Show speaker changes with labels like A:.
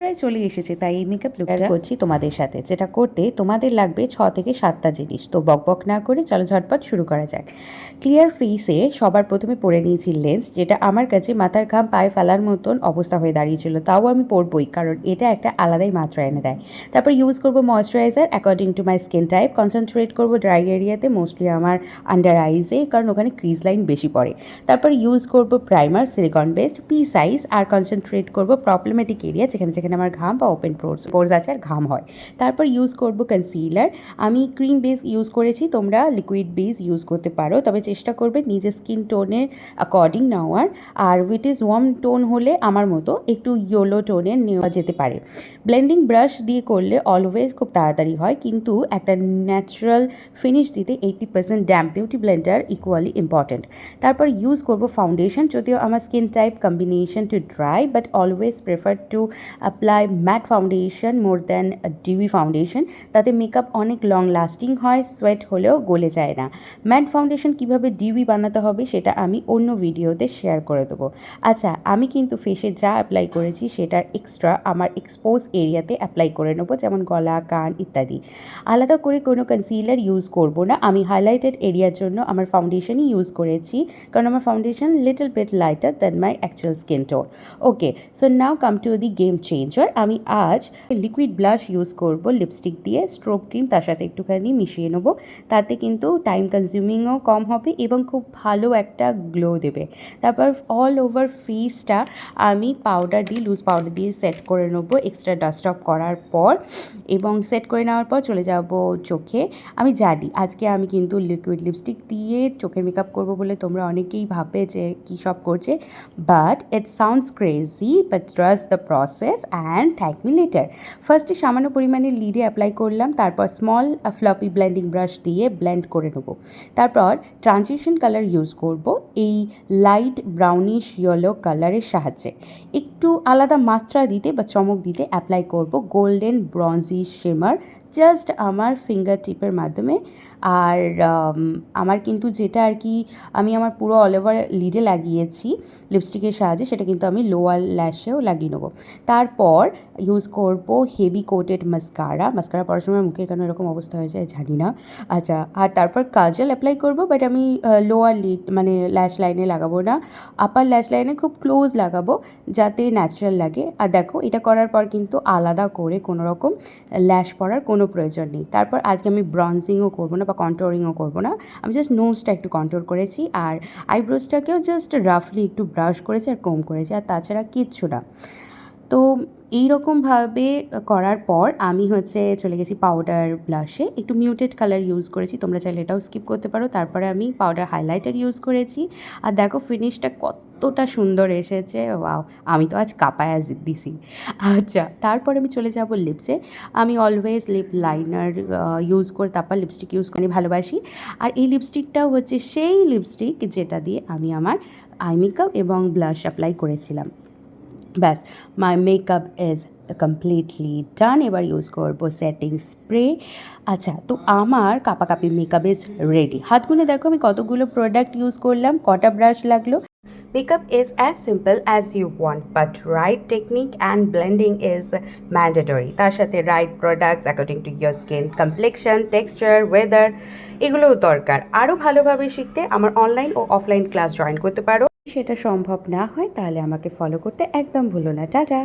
A: প্রায় চলে এসেছে তাই এই মেকআপ লুকটা করছি তোমাদের সাথে। যেটা করতে তোমাদের লাগবে ছ থেকে সাতটা জিনিস। তো বক বক না করে চলো ঝটপট শুরু করা যাক। ক্লিয়ার ফেসে সবার প্রথমে পরে নিয়েছি লেন্স যেটা আমার কাছে মাথার ঘাম পায়ে ফেলার মতন অবস্থা হয়ে দাঁড়িয়েছিল। তাও আমি পরবই কারণ এটা একটা আলাদাই মাত্রা এনে দেয়। তারপর ইউজ করব moisturiser according to my skin type concentrate করব ড্রাই এরিয়াতে মোস্টলি আমার আন্ডার আইজে কারণ ওখানে ক্রিজ লাইন বেশি পড়ে। তারপর ইউজ করব primer silicone based pea size আর কনসেন্ট্রেট করব প্রবলেমেটিক এরিয়া যেখানে যেখানে আমার ঘাম বা ওপেন পোর্স পোর্স আছে আর ঘাম হয়। তারপর ইউজ করব কনসিলার আমি ক্রিম বেস ইউজ করেছি, তোমরা লিকুইড বেস ইউজ করতে পারো। তবে চেষ্টা করবে নিজের স্কিন টোনের অ্যাকর্ডিং নেওয়ার। আর উইট ইজ ওয়ার্ম টোন হলে আমার মতো একটু ইয়েলো টোনের নেওয়া যেতে পারে। ব্লেন্ডিং ব্রাশ দিয়ে করলে অলওয়েজ খুব তাড়াতাড়ি হয়। কিন্তু একটা ন্যাচারাল ফিনিশ দিতে eighty percent damp beauty blender equally important তারপর ইউজ করব ফাউন্ডেশন যদিও আমার skin type combination to dry but always prefer to apply matte foundation more than dewy foundation তাতে মেকআপ অনেক লং লাস্টিং হয় সোয়েট হলেও গলে যায় না। ম্যাট ফাউন্ডেশন কীভাবে ডিউই বানাতে হবে সেটা আমি অন্য ভিডিওতে শেয়ার করে দেবো। আচ্ছা আমি কিন্তু ফেসে যা অ্যাপ্লাই করেছি সেটার এক্সট্রা আমার এক্সপোজ এরিয়াতে অ্যাপ্লাই করে নেব, যেমন গলা, কান ইত্যাদি। আলাদা করে কোনো কনসিলার ইউজ করব না। আমি হাইলাইটেড এরিয়ার জন্য আমার ফাউন্ডেশনই ইউজ করেছি, কারণ আমার foundation little bit lighter than my actual skin tone okay so now come to the game changer আমি আজ লিকুইড ব্লাশ ইউজ করব লিপস্টিক দিয়ে স্ট্রোব ক্রিম তার সাথে একটুখানি মিশিয়ে নেব। তাতে কিন্তু টাইম কনজিউমিংও কম হবে এবং খুব ভালো একটা গ্লো দেবে। তারপর অল ওভার ফেসটা আমি পাউডার দিয়ে লুজ পাউডার দিয়ে সেট করে নেব এক্সট্রা ডাস্ট অফ করার পর। এবং সেট করে নেওয়ার পর চলে যাব চোখে। আমি জানি, আজকে আমি কিন্তু লিকুইড লিপস্টিক দিয়ে চোখের মেকআপ করব বলে তোমরা অনেকেই ভাববে যে কী সব করছে but it sounds crazy but trust the process and thank me later ফার্স্টে সামান্য পরিমাণে লিডে অ্যাপ্লাই করলাম, তারপর স্মল ফ্লপি ব্লেন্ডিং ব্রাশ দিয়ে ব্লেন্ড করে নেব। তারপর ট্রানজিশন কালার ইউজ করব এই লাইট ব্রাউনিশ ইয়েলো কালারের সাহায্যে। একটু আলাদা মাত্রা দিতে বা চমক দিতে অ্যাপ্লাই করব। গোল্ডেন ব্রঞ্জি শিমার জাস্ট আমার ফিঙ্গার টিপের মাধ্যমে। আর um, আমার কিন্তু যেটা আর কি আমি আমার পুরো অল ওভার লিডে লাগিয়েছি লিপস্টিকের সাহায্যে সেটা কিন্তু আমি লোয়ার ল্যাশেও লাগিয়ে নেব। তারপর ইউজ করব হেভি কোটেড মাস্কারা মাস্কারা পড়ার সময় মুখের কেন এরকম অবস্থা হয়ে যায় জানি না। আচ্ছা আর তারপর কাজল অ্যাপ্লাই করব বাট আমি লোয়ার লিড মানে ল্যাশ লাইনে লাগাবো না। আপার ল্যাশ লাইনে খুব ক্লোজ লাগাবো যাতে ন্যাচারাল লাগে। আর দেখো, এটা করার পর কিন্তু আলাদা করে কোনো রকম ল্যাশ পরার কোনো প্রয়োজন নেই। তারপর আজকে আমি ব্রঞ্জিংও করব না বা কন্ট্রোরিংও করব না। আমি জাস্ট নোজটা একটু কন্ট্রোল করেছি আর আইব্রোজটাকেও জাস্ট রাফলি একটু ব্রাশ করেছি আর কম করেছি। আর তাছাড়া কিচ্ছু না। তো এই রকমভাবে করার পর আমি হচ্ছে চলে গেছি পাউডার ব্লাশে একটু মিউটেড কালার ইউজ করেছি, তোমরা চাইলে এটাও স্কিপ করতে পারো। তারপরে আমি পাউডার হাইলাইটার ইউজ করেছি। আর দেখো ফিনিশটা কতটা সুন্দর এসেছে ওয়াও আমি তো আজ কাপায় দিছি। আচ্ছা তারপর আমি চলে যাব লিপসে আমি অলওয়েজ লিপ লাইনার ইউজ করে তারপর লিপস্টিক ইউজ করে ভালোবাসি। আর এই লিপস্টিকটাও হচ্ছে সেই লিপস্টিক যেটা দিয়ে আমি আমার আই মেকআপ এবং ব্লাশ অ্যাপ্লাই করেছিলাম। ব্যাস my makeup is completely done এবার ইউজ করব সেটিং স্প্রে আচ্ছা তো আমার কাপাকাপি মেকআপ ইজ রেডি হাত গুনে দেখো আমি কতগুলো প্রোডাক্ট ইউজ করলাম কটা ব্রাশ লাগল? Makeup is as simple as you want, but right technique and blending is mandatory. তার সাথে right products according to your skin complexion, texture, weather এগুলোও দরকার। আরও ভালোভাবে শিখতে আমার অনলাইন ও অফলাইন ক্লাস জয়েন করতে পারো। সেটা সম্ভব না হয় তাহলে আমাকে ফলো করতে একদম ভুলো না। টাটা।